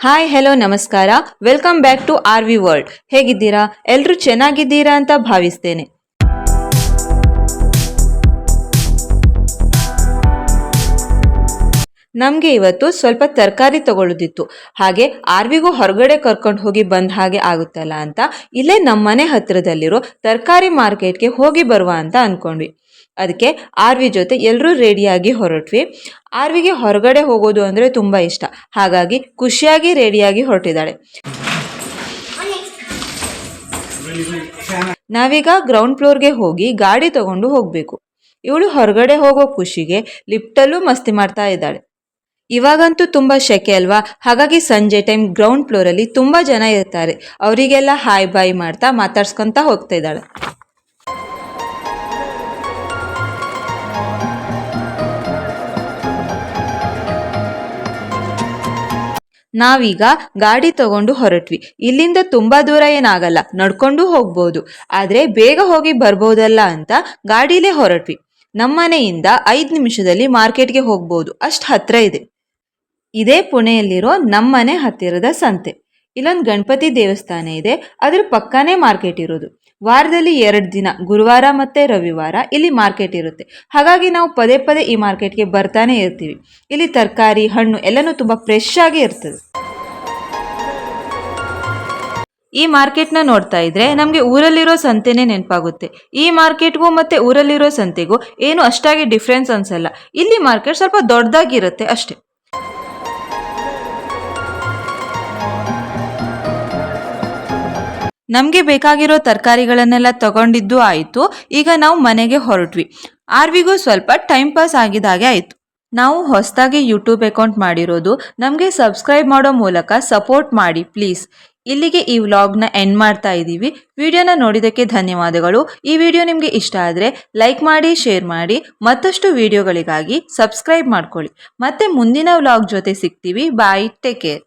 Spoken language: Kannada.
ಹಾಯ್ ಹೆಲೋ ನಮಸ್ಕಾರ. Welcome back to R V world ಹೇಗಿದ್ದೀರಾ? ಎಲ್ಲರೂ ಚೆನ್ನಾಗಿದ್ದೀರಾ ಅಂತ ಭಾವಿಸ್ತೇನೆ. ನಮಗೆ ಇವತ್ತು ಸ್ವಲ್ಪ ತರಕಾರಿ ತಗೊಳ್ಳೋದಿತ್ತು ಹಾಗೆ ಆರ್ವಿಗೂ ಹೊರಗಡೆ ಕರ್ಕೊಂಡು ಹೋಗಿ ಬಂದ ಹಾಗೆ ಆಗುತ್ತಲ್ಲ ಅಂತ ಇಲ್ಲೇ ನಮ್ಮ ಮನೆ ಹತ್ತಿರದಲ್ಲಿರೋ ತರಕಾರಿ ಮಾರ್ಕೆಟ್ಗೆ ಹೋಗಿ ಬರುವ ಅಂತ ಅಂದ್ಕೊಂಡ್ವಿ ಅದಕ್ಕೆ ಆರ್ವಿ ಜೊತೆ ಎಲ್ಲರೂ ರೆಡಿಯಾಗಿ ಹೊರಟ್ವಿ. ಆರ್ವಿಗೆ ಹೊರಗಡೆ ಹೋಗೋದು ಅಂದರೆ ತುಂಬ ಇಷ್ಟ. ಹಾಗಾಗಿ ಖುಷಿಯಾಗಿ ರೆಡಿಯಾಗಿ ಹೊರಟಿದ್ದಾಳೆ. ನಾವೀಗ ಗ್ರೌಂಡ್ ಫ್ಲೋರ್ಗೆ ಹೋಗಿ ಗಾಡಿ ತಗೊಂಡು ಹೋಗಬೇಕು. ಇವಳು ಹೊರಗಡೆ ಹೋಗೋ ಖುಷಿಗೆ ಲಿಫ್ಟಲ್ಲೂ ಮಸ್ತಿ ಮಾಡ್ತಾ ಇದ್ದಾಳೆ. ಇವಾಗಂತೂ ತುಂಬ ಶೆಕೆ ಅಲ್ವಾ? ಹಾಗಾಗಿ ಸಂಜೆ ಟೈಮ್ ಗ್ರೌಂಡ್ ಫ್ಲೋರಲ್ಲಿ ತುಂಬ ಜನ ಇರ್ತಾರೆ. ಅವರಿಗೆಲ್ಲ ಹಾಯ್ ಬಾಯ್ ಮಾಡ್ತಾ ಮಾತಾಡ್ಸ್ಕೊತಾ ಹೋಗ್ತಾ ಇದ್ದಾಳೆ. ನಾವೀಗ ಗಾಡಿ ತಗೊಂಡು ಹೊರಟ್ವಿ. ಇಲ್ಲಿಂದ ತುಂಬಾ ದೂರ ಏನಾಗಲ್ಲ, ನಡ್ಕೊಂಡು ಹೋಗ್ಬೋದು. ಆದ್ರೆ ಬೇಗ ಹೋಗಿ ಬರ್ಬೋದಲ್ಲ ಅಂತ ಗಾಡಿಲೇ ಹೊರಟ್ವಿ. ನಮ್ಮನೆಯಿಂದ ಐದು ನಿಮಿಷದಲ್ಲಿ ಮಾರ್ಕೆಟ್ಗೆ ಹೋಗ್ಬೋದು. ಅಷ್ಟು ಹತ್ರ ಇದೆ. ಇದೇ ಪುಣೆಯಲ್ಲಿರೋ ನಮ್ಮನೆ ಹತ್ತಿರದ ಸಂತೆ. ಇಲ್ಲೊಂದು ಗಣಪತಿ ದೇವಸ್ಥಾನ ಇದೆ. ಅದ್ರ ಪಕ್ಕನೇ ಮಾರ್ಕೆಟ್ ಇರೋದು. ವಾರದಲ್ಲಿ ಎರಡು ದಿನ, ಗುರುವಾರ ಮತ್ತು ರವಿವಾರ ಇಲ್ಲಿ ಮಾರ್ಕೆಟ್ ಇರುತ್ತೆ. ಹಾಗಾಗಿ ನಾವು ಪದೇ ಪದೇ ಈ ಮಾರ್ಕೆಟ್ಗೆ ಬರ್ತಾನೆ ಇರ್ತೀವಿ. ಇಲ್ಲಿ ತರಕಾರಿ, ಹಣ್ಣು ಎಲ್ಲನೂ ತುಂಬ ಫ್ರೆಶ್ ಆಗಿ ಇರ್ತದೆ. ಈ ಮಾರ್ಕೆಟ್ನ ನೋಡ್ತಾ ಇದ್ರೆ ನಮಗೆ ಊರಲ್ಲಿರೋ ಸಂತೆನೇ ನೆನಪಾಗುತ್ತೆ. ಈ ಮಾರ್ಕೆಟ್ಗೂ ಮತ್ತೆ ಊರಲ್ಲಿರೋ ಸಂತೆಗೂ ಏನು ಅಷ್ಟಾಗಿ ಡಿಫ್ರೆನ್ಸ್ ಅನ್ಸಲ್ಲ. ಇಲ್ಲಿ ಮಾರ್ಕೆಟ್ ಸ್ವಲ್ಪ ದೊಡ್ಡದಾಗಿರುತ್ತೆ ಅಷ್ಟೇ. ನಮಗೆ ಬೇಕಾಗಿರೋ ತರಕಾರಿಗಳನ್ನೆಲ್ಲ ತಗೊಂಡಿದ್ದು ಆಯಿತು. ಈಗ ನಾವು ಮನೆಗೆ ಹೊರಟ್ವಿ. ಆರ್ವಿಗೂ ಸ್ವಲ್ಪ ಟೈಮ್ ಪಾಸ್ ಆಗಿದ ಹಾಗೆ ಆಯಿತು. ನಾವು ಹೊಸದಾಗಿ ಯೂಟ್ಯೂಬ್ ಅಕೌಂಟ್ ಮಾಡಿರೋದು. ನಮಗೆ ಸಬ್ಸ್ಕ್ರೈಬ್ ಮಾಡೋ ಮೂಲಕ ಸಪೋರ್ಟ್ ಮಾಡಿ ಪ್ಲೀಸ್ ಇಲ್ಲಿಗೆ ಈ ವ್ಲಾಗ್ನ ಎಂಡ್ ಮಾಡ್ತಾ ಇದ್ದೀವಿ ವಿಡಿಯೋನ ನೋಡಿದ್ದಕ್ಕೆ ಧನ್ಯವಾದಗಳು. ಈ ವಿಡಿಯೋ ನಿಮಗೆ ಇಷ್ಟ ಆದರೆ ಲೈಕ್ ಮಾಡಿ ಶೇರ್ ಮಾಡಿ. ಮತ್ತಷ್ಟು ವಿಡಿಯೋಗಳಿಗಾಗಿ ಸಬ್ಸ್ಕ್ರೈಬ್ ಮಾಡ್ಕೊಳ್ಳಿ. ಮತ್ತೆ ಮುಂದಿನ ವ್ಲಾಗ್ ಜೊತೆ ಸಿಗ್ತೀವಿ. Bye take care